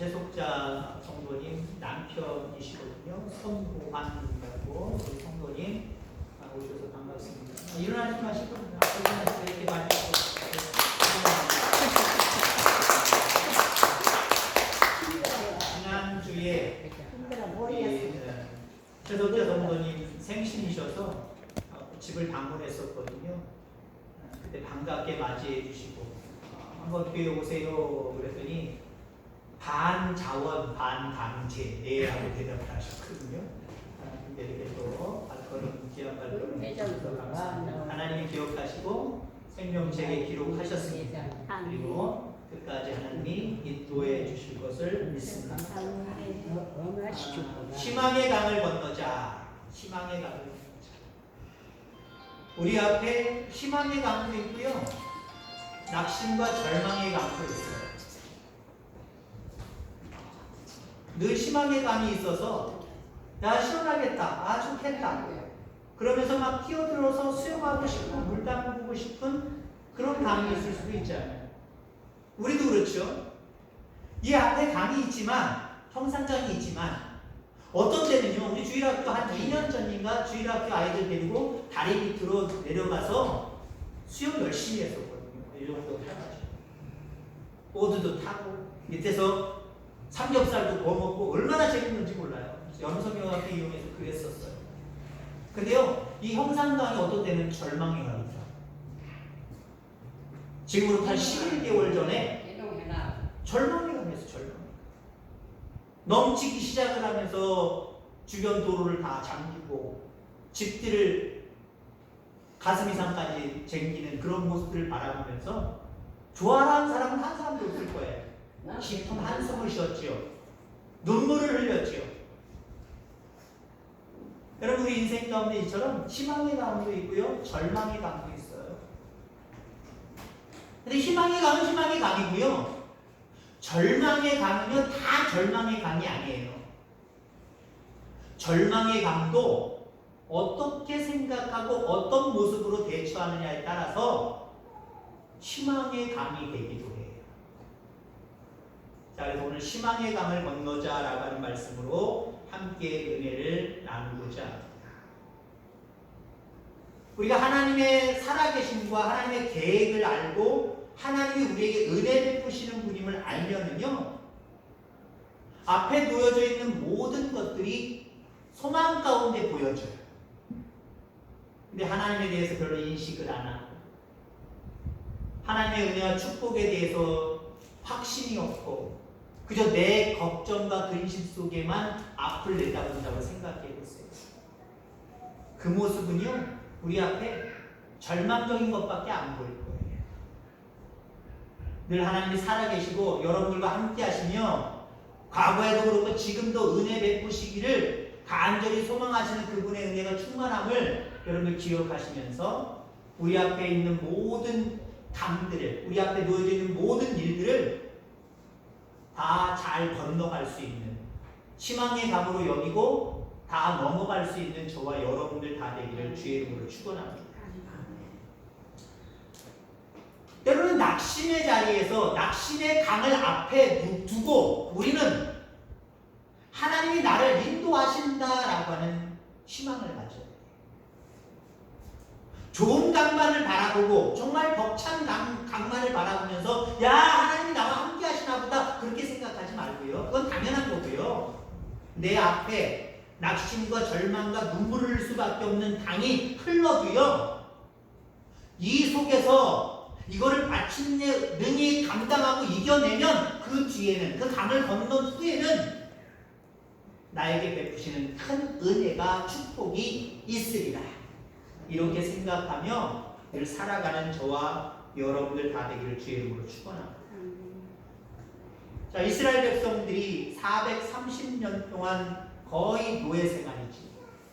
재속자 성도님 남편이시거든요. 손보환이라고 우리 성도님 아, 오셔서 반갑습니다. 아, 일어나지 마시고 이렇게 많이 지난주에 어, 최석자 성도님 생신이셔서 어, 집을 방문했었거든요. 어, 그때 반갑게 맞이해 주시고 어, 한번 교회 오세요 그랬더니 반 자원 반 강제 네 하고 대답을 하셨거든요. 어, 근데 이렇게 또 발걸음 귀한 발걸음. 하나님이 기억하시고 생명책에 기록하셨습니다. 그리고 끝까지 하나님이 인도해 주실 것을 믿습니다. 아, 희망의 강을 건너자. 희망의 강을 건너자. 우리 앞에 희망의 강도 있고요. 낙심과 절망의 강도 있어요. 늘 희망의 강이 있어서 야 시원하겠다. 아 좋겠다. 그러면서 막 뛰어들어서 수영하고 싶고 물 담그고 싶은 그런 강이 있을 수도 있잖아요. 우리도 그렇죠. 이 앞에 강이 있지만 형상강이 있지만 어떤 때는요 우리 주일학교 한 2년 전인가 주일학교 아이들 데리고 다리 밑으로 내려가서 수영 열심히 했었거든요 이 정도 타가지고 보드도 타고 밑에서 삼겹살도 구워 먹고 얼마나 재밌는지 몰라요 염성여학교 이용해서 그랬었어요 근데요 이 형상강이 어떤 때는 절망의 강이죠 지금으로부터 한 11개월 전에 절망이 가면서 절망. 넘치기 시작을 하면서 주변 도로를 다 잠기고 집들을 가슴 이상까지 쟁기는 그런 모습들을 바라보면서 좋아하는 사람은 한 사람도 없을 거예요. 깊은 한숨을 쉬었지요. 눈물을 흘렸지요. 여러분 우리 인생 가운데 이처럼 희망의 강도 있고요. 절망의 강도 있어요. 근데 희망의 강은 희망의 강이고요. 절망의 강이면 다 절망의 강이 아니에요. 절망의 강도 어떻게 생각하고 어떤 모습으로 대처하느냐에 따라서 희망의 강이 되기도 해요. 자, 그래서 오늘 희망의 강을 건너자라고 하는 말씀으로 함께 은혜를 나누고자 합니다. 우리가 하나님의 살아계심과 하나님의 계획을 알고 하나님이 우리에게 은혜 베푸시는 분임을 알면은요, 앞에 놓여져 있는 모든 것들이 소망 가운데 보여져요. 근데 하나님에 대해서 별로 인식을 안 하고, 하나님의 은혜와 축복에 대해서 확신이 없고, 그저 내 걱정과 근심 속에만 앞을 내다본다고 생각해 보세요. 그 모습은요, 우리 앞에 절망적인 것밖에 안 보일 거예요. 늘 하나님이 살아계시고 여러분들과 함께 하시며 과거에도 그렇고 지금도 은혜 베푸시기를 간절히 소망하시는 그분의 은혜가 충만함을 여러분들 기억하시면서 우리 앞에 있는 모든 강들을 우리 앞에 놓여져 있는 모든 일들을 다 잘 건너갈 수 있는 희망의 강으로 여기고 다 넘어갈 수 있는 저와 여러분들 다 되기를 주의 이름으로 축원합니다. 때로는 낙심의 자리에서 낙심의 강을 앞에 두- 두고 우리는 하나님이 나를 인도하신다라고 하는 희망을 가져야 돼요. 좋은 강만을 바라보고 정말 벅찬 강, 강만을 바라보면서 야 하나님이 나와 하시나 보다 그렇게 생각하지 말고요. 그건 당연한 거고요. 내 앞에 낙심과 절망과 눈물을 흘릴 수밖에 없는 강이 흘러도요. 이 속에서 이거를 마침내 능히 감당하고 이겨내면 그 뒤에는 그 강을 건넌 후에는 나에게 베푸시는 큰 은혜가 축복이 있으리라. 이렇게 생각하며 늘 살아가는 저와 여러분들 다 되기를 주의 이름으로 축원합니다. 자, 이스라엘 백성들이 430년 동안 거의 노예 생활이지.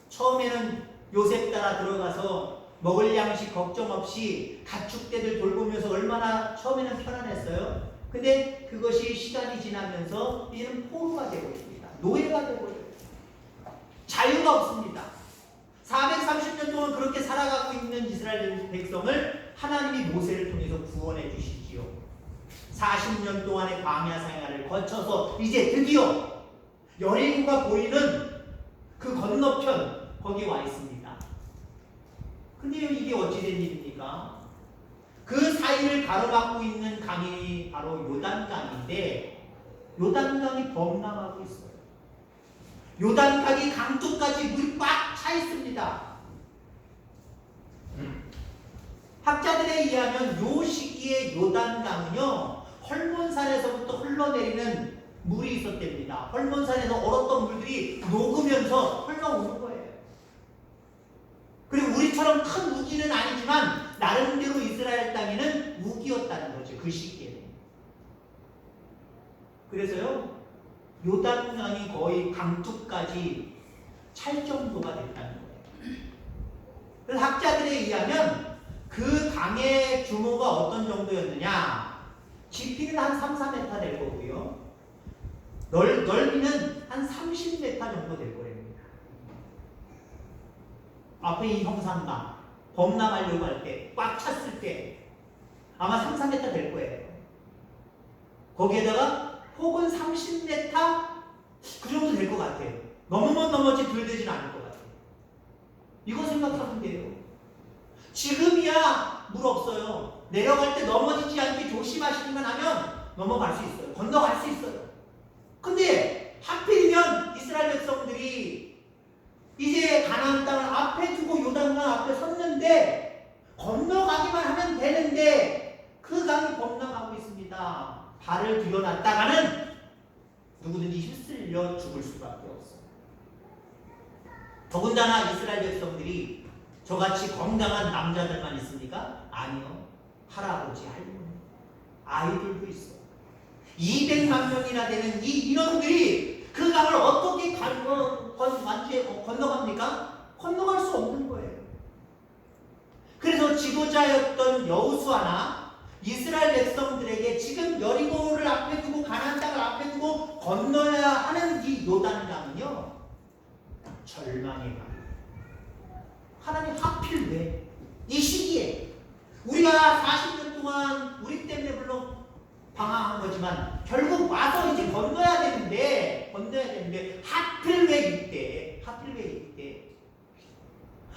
처음에는 요셉 따라 들어가서 먹을 양식 걱정 없이 가축대들 돌보면서 얼마나 처음에는 편안했어요. 근데 그것이 시간이 지나면서 이제는 포로가 되고 있습니다. 노예가 되고 있습니다. 자유가 없습니다. 430년 동안 그렇게 살아가고 있는 이스라엘 백성을 하나님이 모세를 통해서 구원해 주시지요. 40년 동안의 광야 생활을 거쳐서 이제 드디어 여리고가 보이는 그 건너편 거기 와 있습니다. 근데 이게 어찌된 일입니까? 그 사이를 가로막고 있는 강이 바로 요단강인데 요단강이 범람하고 있어요. 요단강이 강쪽까지 물이 꽉 차 있습니다. 학자들에 의하면 요 시기에 요단강은요 헐몬산에서부터 흘러내리는 물이 있었답니다. 헐몬산에서 얼었던 물들이 녹으면서 흘러오는 거예요. 그리고 우리처럼 큰 우기는 아니지만 나름대로 이스라엘 땅에는 우기였다는 거죠. 그 시기에는. 그래서요 요단강이 거의 강둑까지 찰 정도가 됐다는 거예요. 그래서 학자들에 의하면 그 강의 규모가 어떤 정도였느냐? 깊이는 한 3, 4m 될 거고요. 넓, 넓이는 한 30m 정도 될 거랍니다. 앞에 이 형상강 범람하려고 할 때, 꽉 찼을 때 아마 3, 4m 될 거예요. 거기에다가 혹은 30m 그 정도 될 것 같아요. 넘으면 넘어지 덜 되지는 않을 것 같아요. 이거 생각하면 돼요. 지금이야 물 없어요. 내려갈 때 넘어지지 않게 조심하시기만 하면 넘어갈 수 있어요. 건너갈 수 있어요. 근데 하필이면 이스라엘 백성들이 이제 가나안 땅을 앞에 두고 요단강 앞에 섰는데 건너가기만 하면 되는데 그 강이 범람하고 있습니다. 발을 들여놨다가는 누구든지 휩쓸려 죽을 수밖에 없어요. 더군다나 이스라엘 백성들이 저같이 건강한 남자들만 있습니까? 아니요. 할아버지, 할머니, 아이들도 있어요. 200만 명이나 되는 이 인원들이 그 강을 어떻게 건너, 건, 완주해, 어, 건너갑니까? 건너갈 수 없는 거예요. 그래서 지도자였던 여우수아나 이스라엘 백성들에게 지금 여리고를 앞에 두고 가나안 땅을 앞에 두고 건너야 하는 이 요단강은요 절망의 강. 하나님 하필 왜? 이 시기에 우리가 40년 동안 우리 때문에 물론 방황한 거지만 결국 와서 이제 건너야 되는데 건너야 되는데 하필 왜 이때? 하필 왜 이때?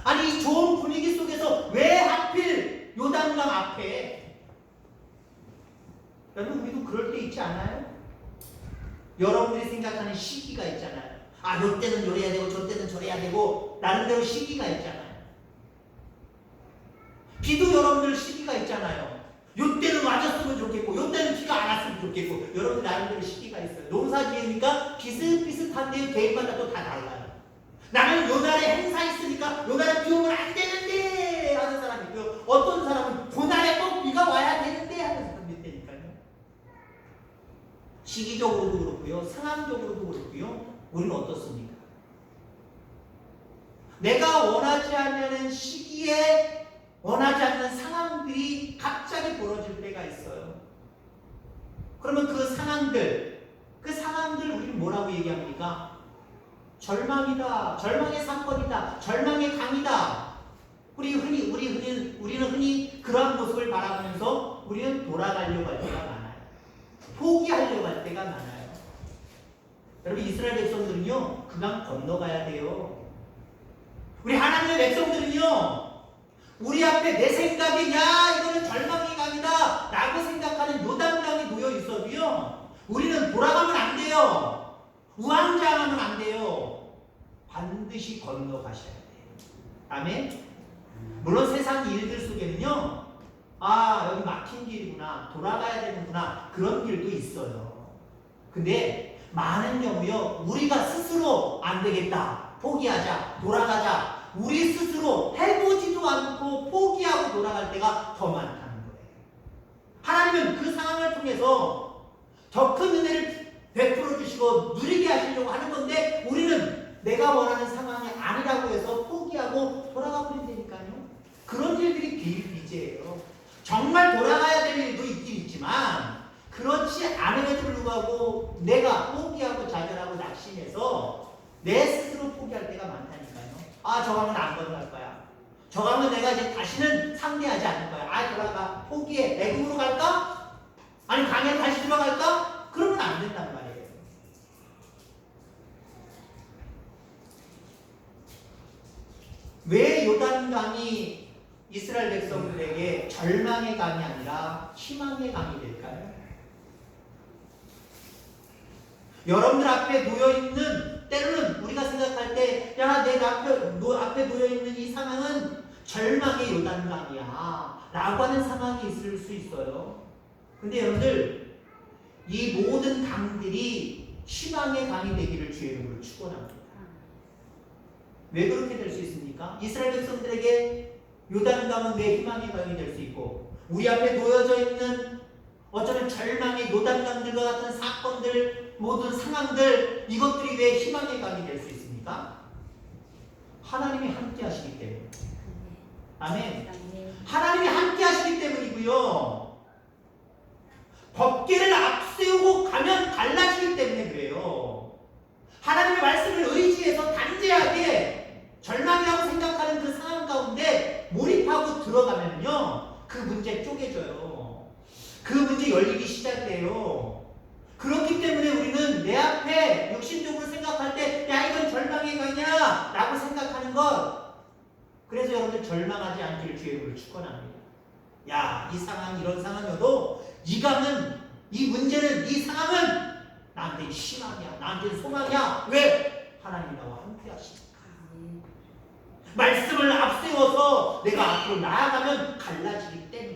아니 이 좋은 분위기 속에서 왜 하필 요단강 앞에 여러분 우리도 그럴 때 있지 않아요? 여러분들이 생각하는 시기가 있잖아요. 아, 요 때는 요래야 되고 저 때는 저래야 되고 나름대로 시기가 있잖아요. 비도 여러분들 시기가 있잖아요. 요 때는 맞았으면 좋겠고 요 때는 비가 안 왔으면 좋겠고 여러분 나름대로 시기가 있어요. 농사 지으니까 비슷비슷한데 개인마다 또 다 달라요. 나는 요 날에 행사 있으니까 요 날에 비 오면 안 되는데 하는 사람이 있고요. 어떤 사람은 그 날에 꼭 비가 와야 되는데 하는 사람이 있다니까요. 시기적으로도 그렇고요. 상황적으로도 그렇고요. 우리는 어떻습니까? 내가 원하지 않는 시기에 원하지 않는 상황들이 갑자기 벌어질 때가 있어요. 그러면 그 상황들, 그 상황들 우리는 뭐라고 얘기합니까? 절망이다. 절망의 사건이다. 절망의 강이다. 우리 흔히 우리 흔히 우리는 흔히 그러한 모습을 바라보면서 우리는 돌아가려고 할 때가 많아요. 포기하려고 할 때가 많아요. 여러분 이스라엘 백성들은요 그강 건너가야 돼요. 우리 하나님의 백성들은요 우리 앞에 내 생각이 야 이거는 절망의 강이다 라고 생각하는 요단강이 놓여 있어도요 우리는 돌아가면 안 돼요. 우왕좌왕하면 안 돼요. 반드시 건너가셔야 돼요. 아멘. 물론 세상 일들 속에는요, 아, 여기 막힌 길이구나, 돌아가야 되는구나, 그런 길도 있어요. 근데 많은 경우요, 우리가 스스로 안 되겠다, 포기하자, 돌아가자, 우리 스스로 해보지도 않고 포기하고 돌아갈 때가 더 많다는 거예요. 하나님은 그 상황을 통해서 더 큰 은혜를 베풀어 주시고 누리게 하시려고 하는 건데 우리는 내가 원하는 상황이 아니라고 해서 포기하고 돌아가 버린다니까요. 그런 일들이 비일비재예요. 정말 돌아가야 될 일도 있긴 있지만 그렇지 않음에도 불구하고 내가 포기하고 좌절하고 낙심해서 내 스스로 포기할 때가 많다니까요. 아, 저 강은 안 건널 거야. 저 강은 내가 이제 다시는 상대하지 않을 거야. 아, 돌아가. 포기해. 애국으로 갈까? 아니, 강에 다시 들어갈까? 그러면 안 된단 말이에요. 왜 요단강이 이스라엘 백성들에게 절망의 강이 아니라 희망의 강이 될까요? 여러분들 앞에 놓여 있는 때로는 우리가 생각할 때, 야, 내 앞에, 노, 앞에 놓여 있는 이 상황은 절망의 요단강이야. 라고 하는 상황이 있을 수 있어요. 근데 여러분들, 이 모든 강들이 희망의 강이 되기를 주의 이름으로 축원합니다. 왜 그렇게 될 수 있습니까? 이스라엘 백성들에게 요단강은 내 희망의 강이 될 수 있고 우리 앞에 놓여져 있는 어쩌면 절망의 요단강들과 같은 사건들 모든 상황들 이것들이 왜 희망의 강이 될 수 있습니까? 하나님이 함께 하시기 때문에. 아멘. 하나님이 함께 하시기 때문이고요. 법계를 앞세우고 가면 달라지기 때문에 그래요. 하나님의 말씀을 의지해서 단죄하게 절망이라고 생각하는 그 상황 가운데 몰입하고 들어가면요 그 문제 쪼개져요 그 문제 열리기 시작돼요. 그렇기 때문에 우리는 내 앞에 육신적으로 생각할 때 야 이건 절망의 강이야 라고 생각하는 것. 그래서 여러분들 절망하지 않기를 주의 이름으로 축원합니다. 야 이 상황 이런 상황이어도 이 강은 이 문제는 이 상황은 나한테 희망이야 나한테 소망이야. 왜? 하나님이 나와 함께 하시니까 말씀을 앞세워서 내가 앞으로 나아가면 갈라지기 때문이다.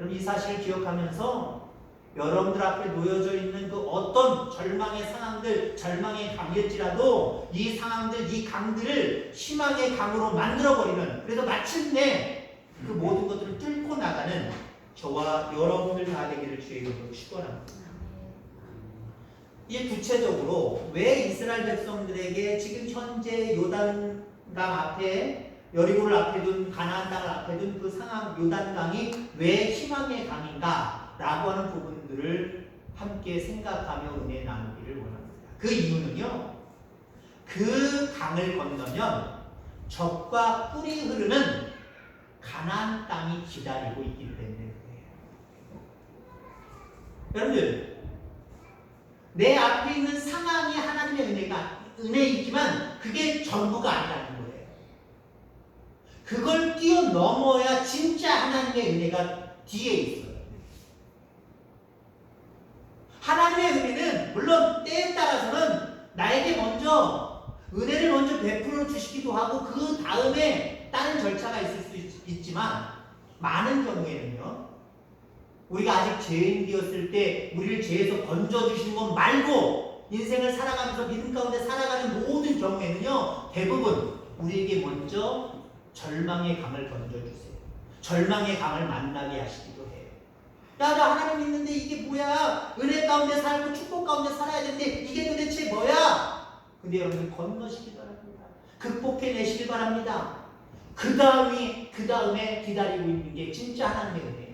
여러분 이 사실을 기억하면서 여러분들 앞에 놓여져 있는 그 어떤 절망의 상황들, 절망의 강일지라도 이 상황들, 이 강들을 희망의 강으로 만들어버리는 그래서 마침내 그 모든 것들을 뚫고 나가는 저와 여러분들 다 되기를 주의 이름으로 축원합니다. 이 구체적으로 왜 이스라엘 백성들에게 지금 현재 요단강 앞에 여리고를 앞에 둔 가나안 땅을 앞에 둔 그 상황 요단강이 왜 희망의 강인가라고 하는 부분들을 함께 생각하며 은혜 나누기를 원합니다. 그 이유는요. 그 강을 건너면 적과 뿔이 흐르는 가나안 땅이 기다리고 있기 때문에 그래요. 여러분들 내 앞에 있는 상황이 하나님의 은혜가 은혜이지만 그게 전부가 아니라는 거예요. 그걸 뛰어넘어야 진짜 하나님의 은혜가 뒤에 있어요. 하나님의 은혜는 물론 때에 따라서는 나에게 먼저 은혜를 먼저 베풀어 주시기도 하고 그 다음에 다른 절차가 있을 수 있, 있지만 많은 경우에는요. 우리가 아직 죄인이었을 때 우리를 죄에서 건져주시는 것 말고 인생을 살아가면서 믿음 가운데 살아가는 모든 경우에는요 대부분 우리에게 먼저 절망의 강을 던져주세요. 절망의 강을 만나게 하시기도 해요. 야, 나 하나님 믿는데 이게 뭐야? 은혜 가운데 살고 축복 가운데 살아야 되는데 이게 도대체 뭐야? 근데 여러분 건너시기 바랍니다. 극복해내시기 바랍니다. 그 다음이 그 다음에 기다리고 있는 게 진짜 하나님의 은혜예요.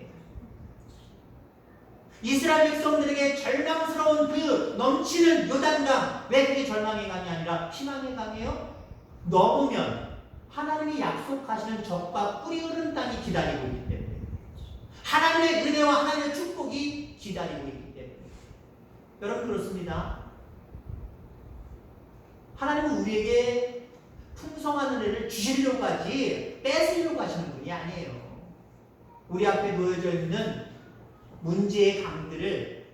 이스라엘 백성들에게 절망스러운 그 넘치는 요단강 왜 그게 절망의 강이 아니라 희망의 강이에요? 넘으면 하나님이 약속하시는 적과 뿌리 흐르는 땅이 기다리고 있기 때문에 하나님의 은혜와 하나님의 축복이 기다리고 있기 때문에 여러분 그렇습니다. 하나님은 우리에게 풍성한 은혜를 주시려고 하지 뺏으려고 하시는 분이 아니에요. 우리 앞에 놓여져 있는 문제의 강들을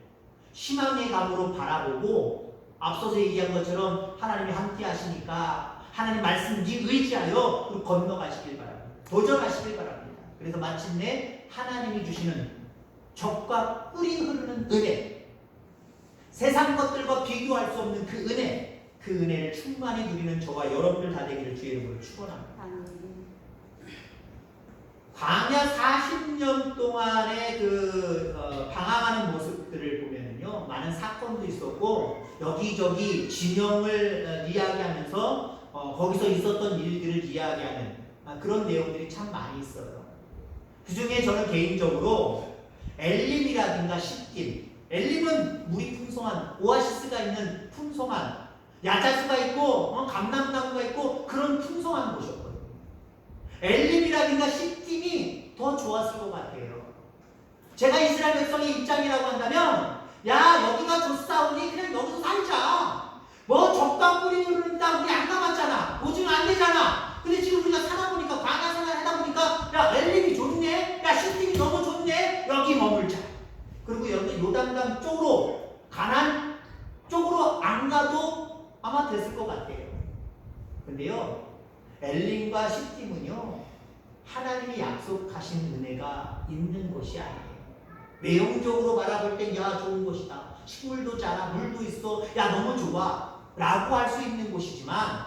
희망의 강으로 바라보고 앞서서 얘기한 것처럼 하나님이 함께 하시니까 하나님 말씀 의지하여 건너가시길 바랍니다. 도전하시길 바랍니다. 그래서 마침내 하나님이 주시는 적과 뿔이 흐르는 은혜 세상 것들과 비교할 수 없는 그 은혜 그 은혜를 충만히 누리는 저와 여러분들 다 되기를 주의 이름으로 축원합니다. 광야 40년 동안의 그 어, 방황하는 모습들을 보면요 많은 사건도 있었고 여기저기 진영을 어, 이야기하면서 어, 거기서 있었던 일들을 이야기하는 아, 그런 내용들이 참 많이 있어요. 그 중에 저는 개인적으로 엘림이라든가 시딤 엘림은 물이 풍성한 오아시스가 있는 풍성한 야자수가 있고 어, 감람나무가 있고 그런 풍성한 곳이었거든요. 엘림이라든가 시딤이 더 좋았을 것 같아요. 제가 이스라엘 백성의 입장이라고 한다면 야 여기가 좋사오니 그냥 여기서 살자. 뭐 적당 뿌리 땅 우리 안 가봤잖아. 보증 안 되잖아. 근데 지금 우리가 살아 보니까 광야 생활 하다 보니까 야 엘림이 좋네. 야 시팀이 너무 좋네. 여기 머물자. 그리고 여러분 요단강 쪽으로 가난 쪽으로 안 가도 아마 됐을 것 같아요. 근데요 엘림과 시팀은요 하나님이 약속하신 은혜가 있는 곳이 아니에요. 내용적으로 바라볼 땐야 좋은 곳이다. 식물도 자라, 물도 있어. 야 너무 좋아. 라고 할 수 있는 곳이지만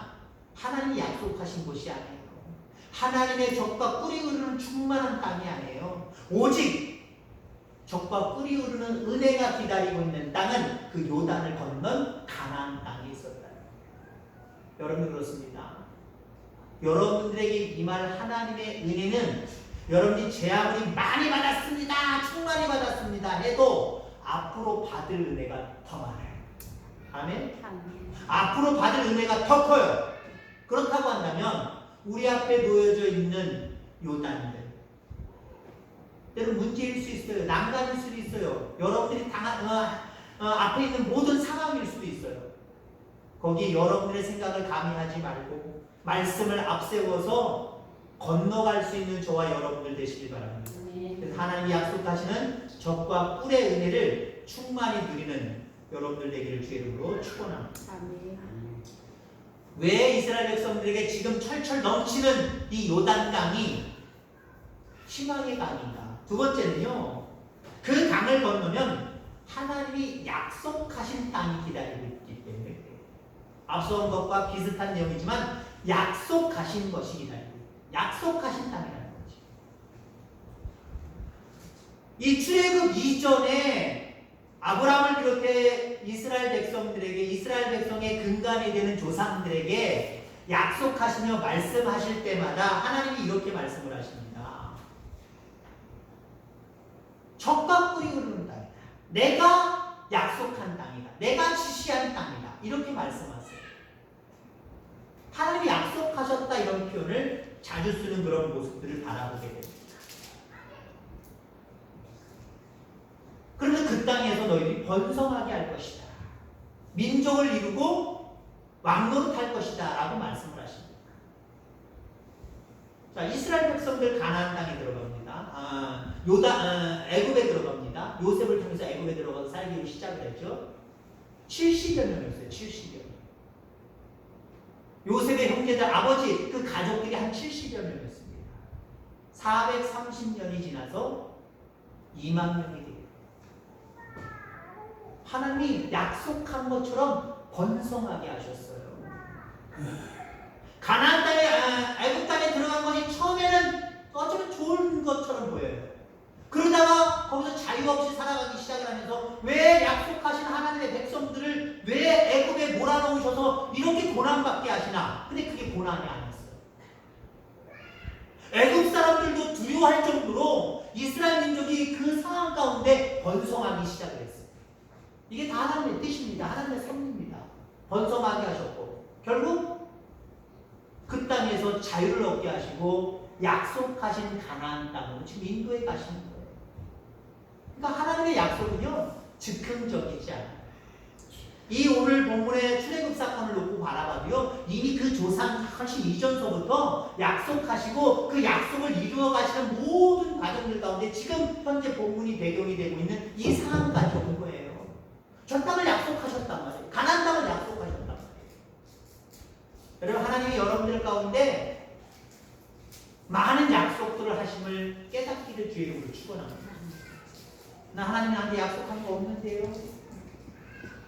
하나님이 약속하신 곳이 아니에요. 하나님의 적과 꿀이 흐르는 충만한 땅이 아니에요. 오직 적과 꿀이 흐르는 은혜가 기다리고 있는 땅은 그 요단을 건넌 가나안 땅에 있었다. 여러분 그렇습니다. 여러분들에게 임할 하나님의 은혜는 여러분이 재앙을 많이 받았습니다. 충만히 받았습니다. 해도 앞으로 받을 은혜가 더 많아요. 아멘. 앞으로 받을 은혜가 더 커요. 그렇다고 한다면 우리 앞에 놓여져 있는 요단들 때론 문제일 수 있어요. 난간일 수도 있어요. 여러분들이 당한 어, 어, 앞에 있는 모든 상황일 수도 있어요. 거기 여러분들의 생각을 가미하지 말고 말씀을 앞세워서 건너갈 수 있는 저와 여러분들 되시길 바랍니다. 그래서 하나님이 약속하시는 적과 꿀의 은혜를 충만히 누리는 여러분들 되기를 주의 이름으로 축원합니다. 왜 이스라엘 백성들에게 지금 철철 넘치는 이 요단강이 희망의 강인가? 두 번째는요. 그 강을 건너면 하나님이 약속하신 땅이 기다리고 있기 때문에 그래요. 앞서 온 것과 비슷한 내용이지만 약속하신 것이 기다리고. 약속하신 땅이라는 거지. 이 출애굽 이전에 아브라함을 비롯해 이스라엘 백성들에게 이스라엘 백성의 근간이 되는 조상들에게 약속하시며 말씀하실 때마다 하나님이 이렇게 말씀을 하십니다. 적과 꿀이 흐르는 땅이다. 내가 약속한 땅이다. 내가 지시한 땅이다. 이렇게 말씀하세요. 하나님이 약속하셨다 이런 표현을 자주 쓰는 그런 모습들을 바라보게 됩니다. 그러면 그 땅에서 너희들이 번성하게 할 것이다. 민족을 이루고 왕노릇 할 것이다. 라고 말씀을 하십니다. 자, 이스라엘 백성들 가나안 땅에 들어갑니다. 아, 요다, 아, 애굽에 들어갑니다. 요셉을 통해서 애굽에 들어가서 살기로 시작을 했죠. 70여 년이었어요. 70여 년. 요셉의 형제들 아버지 그 가족들이 한 70여 명이었습니다. 430년이 지나서 2만 명이 돼요. 하나님이 약속한 것처럼 번성하게 하셨어요. 가나안 땅에 아, 애굽 땅에 들어간 것이 처음에는 어쩌면 좋은 것처럼 보여요. 그러다가 거기서 자유 없이 살아가기 시작을 하면서 왜 약속하신 하나님의 백성들을 왜 애굽에 몰아넣으셔서 이렇게 고난받게 하시나? 근데 그게 고난이 아니었어요. 애굽 사람들도 두려워할 정도로 이스라엘 민족이 그 상황 가운데 번성하기 시작을 했어요. 이게 다 하나님의 뜻입니다. 하나님의 섭리입니다. 번성하게 하셨고 결국 그 땅에서 자유를 얻게 하시고 약속하신 가나안 땅으로 지금 인도에 가시는 거예요. 그러니까 하나님의 약속은요 즉흥적이지 않아요. 이 오늘 본문의 출애굽 사건을 놓고 바라봐도요 이미 그 조상 훨씬 이전서부터 약속하시고 그 약속을 이루어 가시는 모든 과정들 가운데 지금 현재 본문이 배경이 되고 있는 이 상황까지. 전 땅을 약속하셨단 말이에요. 가난 땅을 약속하셨단 말이에요. 여러분 하나님이 여러분들 가운데 많은 약속들을 하심을 깨닫기를 주의 이름으로 축원합니다. 나 하나님 나한테 약속한 거 없는데요.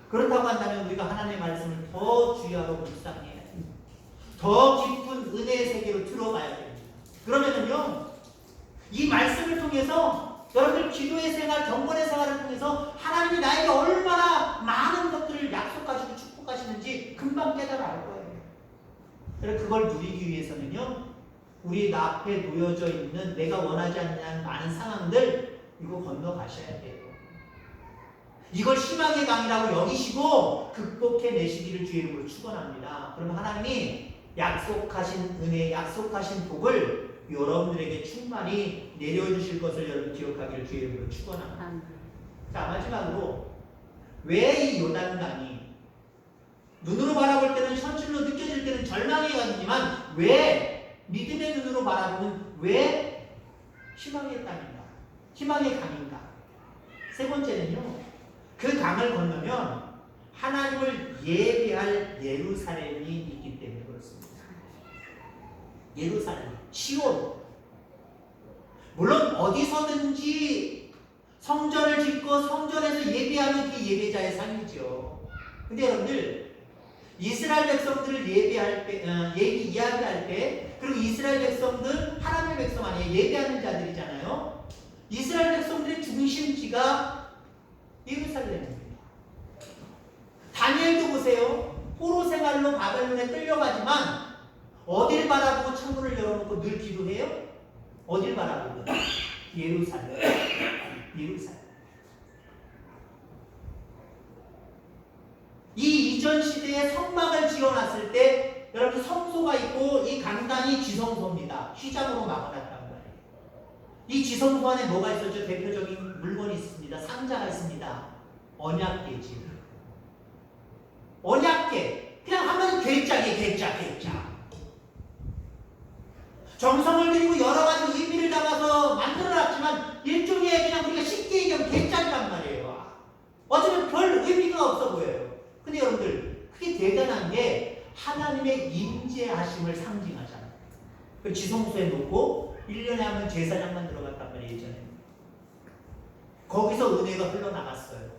그렇다고 한다면 우리가 하나님의 말씀을 더 주의하고 묵상해야 됩니다. 더 깊은 은혜의 세계로 들어가야 됩니다. 그러면은요, 이 말씀을 통해서 여러분들 기도의 생활, 경건의 생활을 통해서 하나님이 나에게 얼마나 많은 것들을 약속하시고 축복하시는지 금방 깨달아 알 거예요. 그래서 그걸 누리기 위해서는요, 우리 앞에 놓여져 있는 내가 원하지 않는 많은 상황들 이거 건너가셔야 돼요. 이걸 희망의 강이라고 여기시고 극복해 내시기를 주의 이름으로 축원합니다. 그럼 하나님이 약속하신 은혜, 약속하신 복을 여러분들에게 충만히 내려주실 것을 여러분 기억하기를 주의 이름으로 축원합니다. 자 마지막으로 왜 이 요단강이 눈으로 바라볼 때는 현실로 느껴질 때는 절망이 가지만 왜 믿음의 눈으로 바라보면 왜 희망의 땅인가? 희망의 강인가? 세 번째는요. 그 강을 건너면 하나님을 예배할 예루살렘이 있기 때문에 그렇습니다. 예루살렘, 시온. 물론 어디서든지 성전을 짓고 성전에서 예배하는 그 예배자의 삶이죠. 근데 여러분들 이스라엘 백성들을 예배할 때, 어, 예비 이야기할 때, 그리고 이스라엘 백성들 하나님의 백성 아니에요. 예배하는 자들이잖아요. 이스라엘 백성들의 중심지가 예루살렘입니다. 다니엘도 보세요. 포로 생활로 바벨론에 끌려가지만 어딜 바라보고 창문을 열어놓고 늘 기도해요? 어딜 바라보고? 예루살렘. 예루살렘. 이 이전 시대에 성막을 지어놨을 때 여러분 성소가 있고 이 강당이 지성소입니다. 휘장으로 막아놨단 말이에요. 이 지성소 안에 뭐가 있었죠? 대표적인 물건이 있습니다. 상자가 있습니다. 언약계지. 언약계. 그냥 하면 괴짝이 괴짝 괴짝. 정성을 들이고 여러 가지 의미를 담아서 만들어놨지만 일종의 그냥 우리가 쉽게 얘기하면 괴짝이란 말이에요. 어쩌면 별 의미가 없어 보여요. 근데 여러분들 그게 대단한 게 하나님의 임재하심을 상징하잖아요. 그 지성소에 놓고 1년에 한 번 제사장만 들어갔단 말이에요. 예전에. 거기서 은혜가 흘러나갔어요.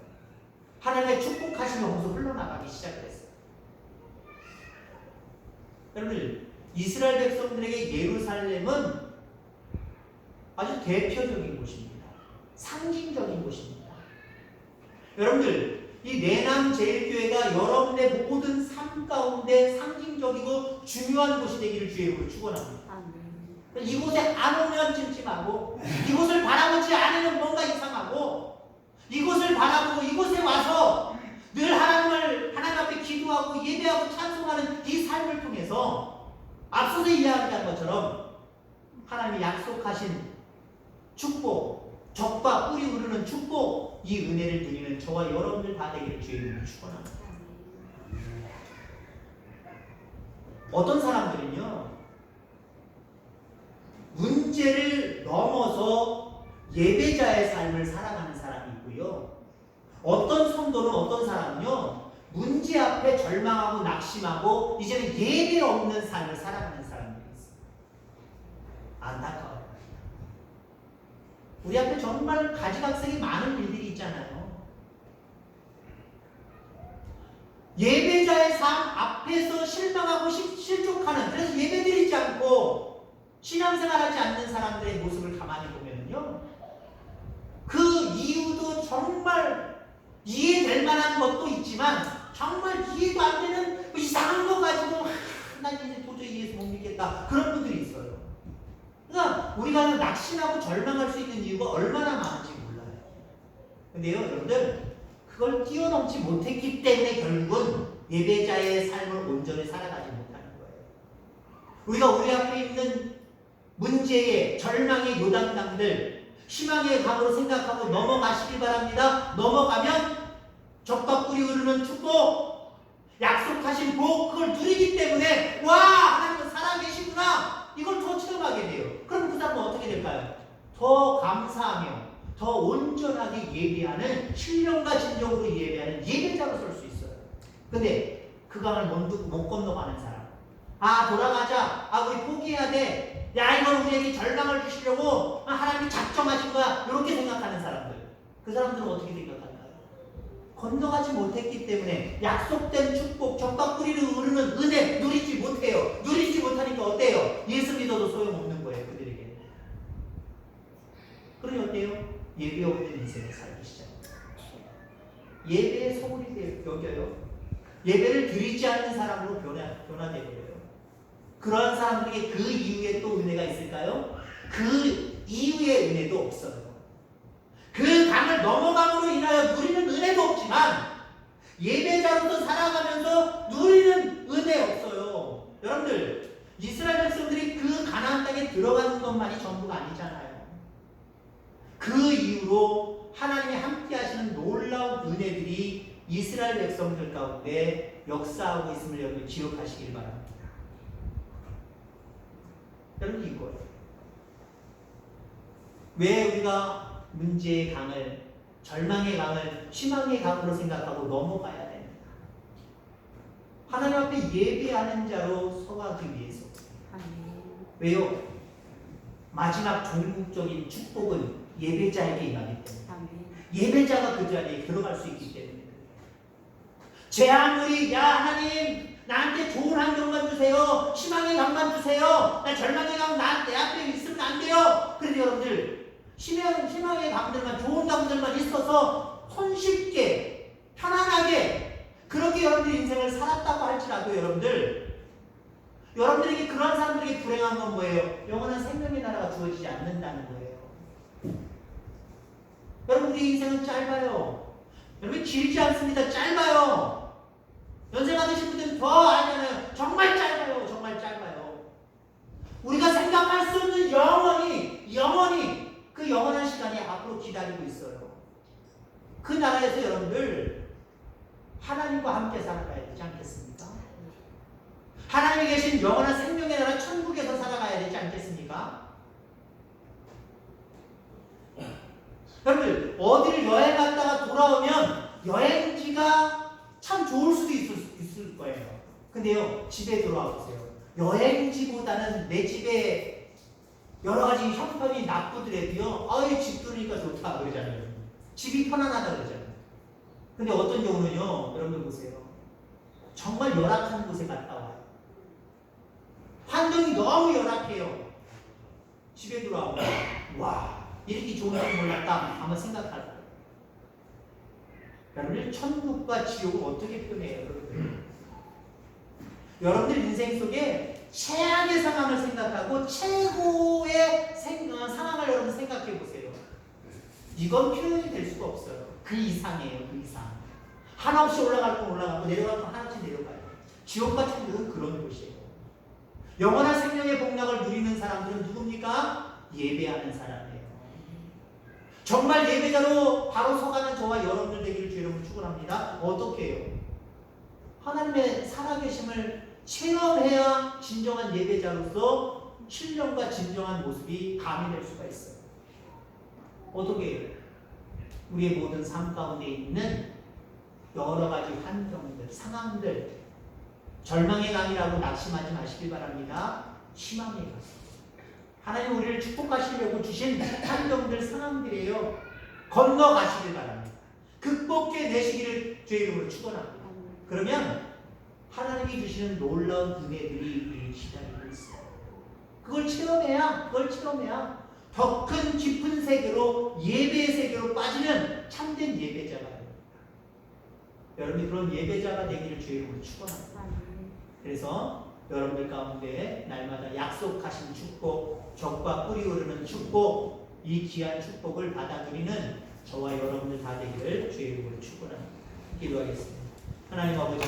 하나님의 축복하심이 거기서 흘러나가기 시작했어요. 여러분들 이스라엘 백성들에게 예루살렘은 아주 대표적인 곳입니다. 상징적인 곳입니다. 여러분들 이 내남 제일교회가 여러분의 모든 삶 가운데 상징적이고 중요한 곳이 되기를 주의 이름으로 축원합니다. 이곳에 안 오면 찜찜하고 이곳을 바라보지 않으면 뭔가 이상하고 이곳을 바라보고 이곳에 와서 늘 하나님을 하나님 앞에 기도하고 예배하고 찬송하는 이 삶을 통해서 앞서서 이야기한 것처럼 하나님이 약속하신 축복, 적과 뿌리 흐르는 축복, 이 은혜를 드리는 저와 여러분들 다 되기를 주의 이름으로 축원합니다. 어떤 사람들은요 문제를 넘어서 예배자의 삶을 살아가는 사람이 있고요. 어떤 성도는 어떤 사람은요 문제 앞에 절망하고 낙심하고 이제는 예배 없는 삶을 살아가는 사람들이 있어요. 안타까워요. 우리 앞에 정말 가지각색이 많은 일들이 있잖아요. 예배자의 삶 앞에서 실망하고 실- 실족하는 그래서 예배드리지 않고 신앙생활하지 않는 사람들의 모습을 가만히 보면요. 그 이유도 정말 이해될 만한 것도 있지만 정말 이해도 안 되는 뭐 이상한 거 가지고 아, 난 이제 도저히 예수 못 믿겠다 그런 분들이 있어요. 그러니까 우리가 낙심하고 절망할 수 있는 이유가 얼마나 많은지 몰라요. 근데요, 여러분들 그걸 뛰어넘지 못했기 때문에 결국은 예배자의 삶을 온전히 살아가지 못하는 거예요. 우리가 우리 앞에 있는 문제의 절망의 요단강들 희망의 강으로 생각하고 넘어가시길 바랍니다. 넘어가면 적과 뿌리 흐르는 축복, 약속하신 복 그걸 누리기 때문에 와 하나님은 살아계시구나 이걸 더 체험하게 돼요. 그럼 그 사람은 어떻게 될까요? 더 감사하며 더 온전하게 예배하는 신령과 진정으로 예배하는 예배자로 설 수 있어요. 근데 그 강을 못, 못 건너가는 사람 아 돌아가자 아 우리 포기해야 돼 야, 이건 우리에게 절망을 주시려고 하나님이 작정하신 거야. 이렇게 생각하는 사람들. 그 사람들은 어떻게 생각할까요? 건너가지 못했기 때문에 약속된 축복, 적과 뿌리를 흐르는 은혜 누리지 못해요. 누리지 못하니까 어때요? 예수 믿어도 소용없는 거예요, 그들에게. 그러니 어때요? 예배 없는 인생을 살기 시작합니다. 예배의 소홀히 되- 여겨요. 예배를 드리지 않는 사람으로 변화, 변화되버려요. 그러한 사람들에게 그 이후에 또 은혜가 있을까요? 그 이후의 은혜도 없어요. 그 강을 넘어감으로 인하여 누리는 은혜도 없지만 예배자로서 살아가면서 누리는 은혜 없어요. 여러분들 이스라엘 백성들이 그 가나안 땅에 들어가는 것만이 전부가 아니잖아요. 그 이후로 하나님이 함께 하시는 놀라운 은혜들이 이스라엘 백성들 가운데 역사하고 있음을 여러분 기억하시길 바랍니다. 여러분 이거예요. 왜 우리가 문제의 강을 절망의 강을 희망의 강으로 생각하고 넘어가야 됩니다. 하나님 앞에 예배하는 자로 서가기 위해서. 왜요? 마지막 종국적인 축복은 예배자에게 임하기 때문에. 예배자가 그 자리에 들어갈 수 있기 때문에. 제 아무리 야 하나님 나한테 좋은 환경만 주세요. 희망의 강만 주세요. 나 절망의 강 나내 앞에 있으면 안 돼요. 그런데 여러분들 희망, 희망의 강들만 좋은 강들만 있어서 손쉽게 편안하게 그렇게 여러분들 인생을 살았다고 할지라도 여러분들 여러분들에게 그러한 사람들에게 불행한 건 뭐예요? 영원한 생명의 나라가 주어지지 않는다는 거예요. 여러분 우리 인생은 짧아요. 여러분 길지 않습니다. 짧아요. 연세가 드신 분들은 더 알잖아요. 정말 짧아요. 정말 짧아요. 우리가 생각할 수 없는 영원히 영원히 그 영원한 시간이 앞으로 기다리고 있어요. 그 나라에서 여러분들 하나님과 함께 살아가야 되지 않겠습니까? 하나님이 계신 영원한 생명의 나라 천국에서 살아가야 되지 않겠습니까? 여러분 어디를 여행 갔다가 돌아오면 여행지가 참 좋을 수도 있을, 있을 거예요. 근데요 집에 돌아와 보세요. 여행지보다는 내 집에 여러 가지 형편이 나쁘더라도요. 아유 집 들으니까 좋다 그러잖아요. 집이 편안하다 그러잖아요. 근데 어떤 경우는요. 여러분들 보세요. 정말 열악한 곳에 갔다 와요. 환경이 너무 열악해요. 집에 돌아오면 와 이렇게 좋은 줄 몰랐다 생각할 거예요. 여러분들 천국과 지옥을 어떻게 표현해요? 여러분들? 여러분들 인생 속에 최악의 상황을 생각하고 최고의 생, 어, 상황을 여러분 생각해 보세요. 이건 표현이 될 수가 없어요. 그 이상이에요. 그 이상. 한없이 올라갈 건 올라가고 내려갈 건 한없이 내려가요. 지옥과 천국은 그런 곳이에요. 영원한 생명의 복락을 누리는 사람들은 누굽니까? 예배하는 사람이에요. 정말 예배자로 바로 서가는 저와 여러분들 되기를 이름으로 축원합니다. 어떻게 해요? 하나님의 살아계심을 체험해야 진정한 예배자로서 신령과 진정한 모습이 가미될 수가 있어요. 어떻게? 우리의 모든 삶 가운데 있는 여러 가지 환경들, 상황들, 절망의 강이라고 낙심하지 마시길 바랍니다. 희망의 강. 하나님 우리를 축복하시려고 주신 환경들, 상황들이에요. 건너가시길 바랍니다. 극복해 내시기를 주의 이름으로 축원합니다. 그러면 하나님이 주시는 놀라운 은혜들이 기다리고 있어요. 그걸 체험해야, 그걸 체험해야 더 큰 깊은 세계로 예배의 세계로 빠지는 참된 예배자가 됩니다. 여러분이 그런 예배자가 되기를 주의 이름으로 축원합니다. 그래서 여러분들 가운데 날마다 약속하신 축복, 적과 뿌리 오르는 축복, 이 귀한 축복을 받아들이는 저와 여러분들 다 되기를 주의 이름으로 축원합니다. 기도하겠습니다. 하나님 아버지